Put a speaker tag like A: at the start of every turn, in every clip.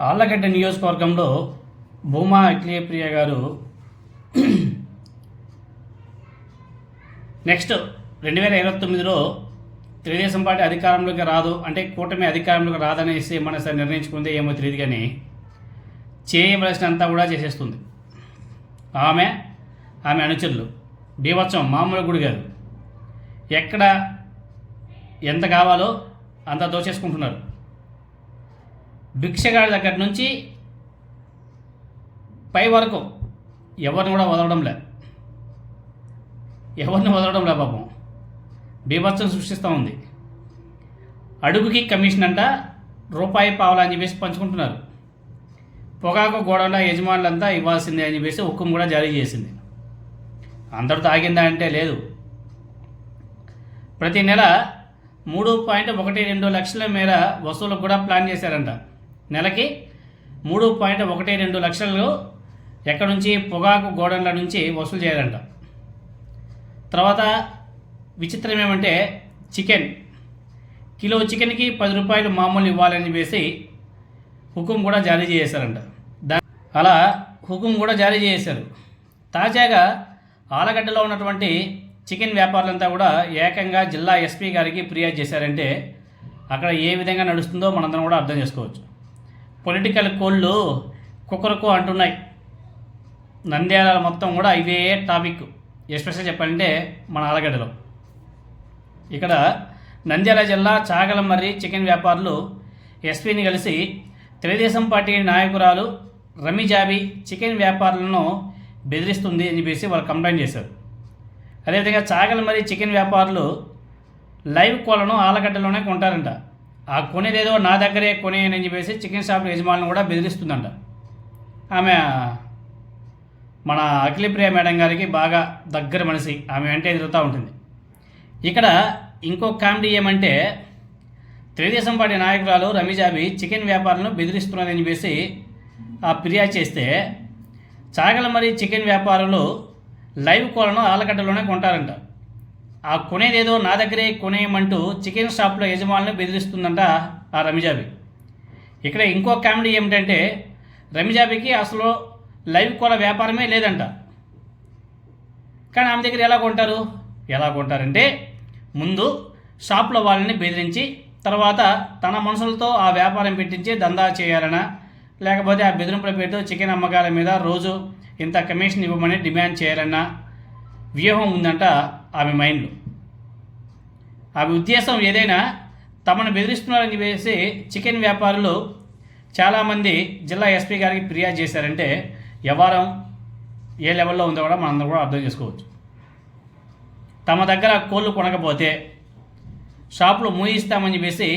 A: ఆళ్ళగడ్డ నియోజకవర్గంలో భూమా అఖిలప్రియ గారు నెక్స్ట్ రెండు వేల ఇరవై తొమ్మిదిలో తెలుగుదేశం పార్టీ అధికారంలోకి రాదు అంటే కూటమి అధికారంలోకి రాదనేసి మన సార్ నిర్ణయించుకుంది ఏమో తెలియదు కానీ చేయవలసినంతా కూడా చేసేస్తుంది. ఆమె ఆమె అనుచరులు. బీభత్సం మామూలు గుడి కాదు. ఎక్కడ ఎంత కావాలో అంత దోచేసుకుంటున్నారు. భిక్షగాడి దగ్గర నుంచి పై వరకు ఎవరిని కూడా వదలడం లే ఎవరిని వదలడం లే పాపం. బీభత్సం సృష్టిస్తూ ఉంది. అడుగుకి కమిషన్ అంట రూపాయి పావులా అని చెప్పేసి పంచుకుంటున్నారు. పొగాకు గోడల యజమానులంతా ఇవ్వాల్సిందే అని చెప్పేసి హుకుం కూడా జారీ చేసింది. అందరూ తాగిందా అంటే లేదు. ప్రతి నెల మూడు పాయింట్ ఒకటి రెండు లక్షల మేర వసూలు కూడా ప్లాన్ చేశారంట. నెలకి మూడు పాయింట్ ఒకటి రెండు లక్షలు ఎక్కడి నుంచి? పొగాకు గోడన్ల నుంచి వసూలు చేయాలంట. తర్వాత విచిత్రం ఏమంటే చికెన్. కిలో చికెన్కి పది రూపాయలు మామూలు ఇవ్వాలని చెప్పేసి హుకుం కూడా జారీ చేశారంట. దా అలా హుకుం కూడా జారీ చేశారు. తాజాగా ఆలగడ్డలో ఉన్నటువంటి చికెన్ వ్యాపారులంతా కూడా ఏకంగా జిల్లా ఎస్పీ గారికి ఫిర్యాదు చేశారంటే అక్కడ ఏ విధంగా నడుస్తుందో మనందరం కూడా అర్థం చేసుకోవచ్చు. పొలిటికల్ కోళ్ళు కుక్కరకు అంటున్నాయి. నంద్యాల మొత్తం కూడా ఇవే టాపిక్. ఎస్పెషల్ చెప్పాలంటే మన ఆలగడ్డలో. ఇక్కడ నంద్యాల జిల్లా చాగలమర్రి చికెన్ వ్యాపారులు ఎస్పీని కలిసి తెలుగుదేశం పార్టీ నాయకురాలు రమిజాబి చికెన్ వ్యాపారులను బెదిరిస్తుంది అని చెప్పేసి వాళ్ళు కంప్లైంట్ చేశారు. అదేవిధంగా చాగలమర్రి చికెన్ వ్యాపారులు లైవ్ కోళ్ళను ఆలగడ్డలోనే కొంటారంట. ఆ కొనేదేదో నా దగ్గరే కొనేయని చెప్పేసి చికెన్ షాప్ యజమానులు కూడా బెదిరిస్తుందంట. ఆమె మన అఖిలప్రియ మేడం గారికి బాగా దగ్గర మనిషి. ఆమె వెంటే ఎదురుతూ ఉంటుంది. ఇక్కడ ఇంకో కామెడీ ఏమంటే తెలుగుదేశం పార్టీ నాయకురాలు రమీజాబి చికెన్ వ్యాపారులను బెదిరిస్తున్నారని చెప్పేసి ఆ ఫిర్యాదు చేస్తే చాగల చికెన్ వ్యాపారులు లైవ్ కోలను ఆలగడ్డలోనే కొంటారంట. ఆ కొనేదేదో నా దగ్గరే కొనేయమంటూ చికెన్ షాప్లో యజమానులను బెదిరిస్తుందంట ఆ రమిజాబి. ఇక్కడ ఇంకో కామెడీ ఏమిటంటే రమిజాబికి అసలు లైవ్ కూడా వ్యాపారమే లేదంట. కానీ ఆమె దగ్గర ఎలా కొంటారు? ఎలా కొంటారంటే ముందు షాప్లో వాళ్ళని బెదిరించి తర్వాత తన మనుషులతో ఆ వ్యాపారం పెట్టించి దందా చేయాలనా? లేకపోతే ఆ బెదిరింపుల పేరుతో చికెన్ అమ్మకాల మీద రోజు ఇంత కమిషన్ ఇవ్వమని డిమాండ్ చేయాలన్న? వ్యూహం ఉందంట ఆమె మైండ్లో. ఆమె ఉద్దేశం ఏదైనా తమను బెదిరిస్తున్నారని చెప్పేసి చికెన్ వ్యాపారులు చాలామంది జిల్లా ఎస్పీ గారికి ఫిర్యాదు చేశారంటే వ్యవహారం ఏ లెవెల్లో ఉందో కూడా మనందరం కూడా అర్థం చేసుకోవచ్చు. తమ దగ్గర కోళ్ళు కొనకపోతే షాపులు మూయిస్తామని చెప్పేసి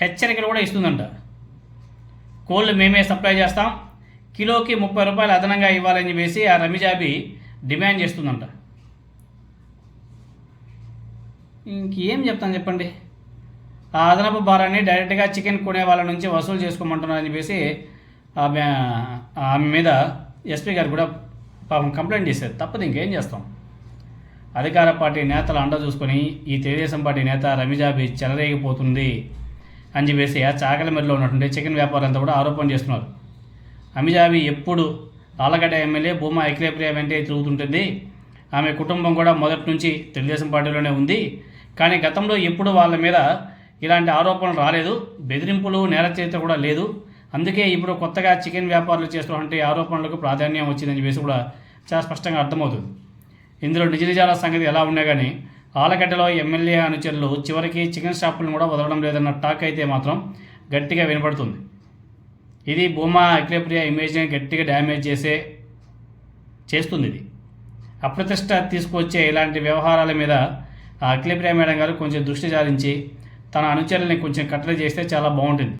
A: హెచ్చరికలు కూడా ఇస్తుందంట. కోళ్ళు మేమే సప్లై చేస్తాం కిలోకి ముప్పై రూపాయలు అదనంగా ఇవ్వాలని చెప్పేసి ఆ రమిజాబి డిమాండ్ చేస్తుందంట. ఇంకేం చెప్తాను చెప్పండి? ఆ అదనపు భారాన్ని డైరెక్ట్గా చికెన్ కొనే వాళ్ళ నుంచి వసూలు చేసుకోమంటున్నారని చెప్పేసి ఆమె ఆమె మీద ఎస్పీ గారు కూడా పాపం కంప్లైంట్ చేశారు. తప్పదు ఇంకేం చేస్తాం? అధికార పార్టీ నేతల అండ చూసుకొని ఈ తెలుగుదేశం పార్టీ నేత రమిజాబి చెలరేగిపోతుంది అని చెప్పేసి ఆ చాకలమెరలో ఉన్నటువంటి చికెన్ వ్యాపారంతా కూడా ఆరోపణ చేస్తున్నారు. అమిజాబి ఎప్పుడు ఆలగడ్డ ఎమ్మెల్యే భూమా ఐక్యప్రియ వెంటే తిరుగుతుంటుంది. ఆమె కుటుంబం కూడా మొదటి నుంచి తెలుగుదేశం పార్టీలోనే ఉంది. కానీ గతంలో ఎప్పుడు వాళ్ళ మీద ఇలాంటి ఆరోపణలు రాలేదు. బెదిరింపులు నేర చరిత్ర కూడా లేదు. అందుకే ఇప్పుడు కొత్తగా చికెన్ వ్యాపారులు చేస్తున్నటువంటి ఆరోపణలకు ప్రాధాన్యం వచ్చిందని చెప్పేసి కూడా చాలా స్పష్టంగా అర్థమవుతుంది. ఇందులో నిజ నిజాల సంగతి ఎలా ఉన్నా కానీ ఆలగడ్డలో ఎమ్మెల్యే అనుచరులు చివరికి చికెన్ షాపులను కూడా వదలడం లేదన్న టాక్ అయితే మాత్రం గట్టిగా వినపడుతుంది. ఇది భూమా అఖిలప్రియ ఇమేజ్ని గట్టిగా డ్యామేజ్ చేసే చేస్తుంది ఇది. అప్రతిష్ట తీసుకొచ్చే ఇలాంటి వ్యవహారాల మీద అఖిలప్రియ మేడం గారు కొంచెం దృష్టి సారించి తన అనుచరుల్ని కొంచెం కట్టడి చేస్తే చాలా బాగుంటుంది.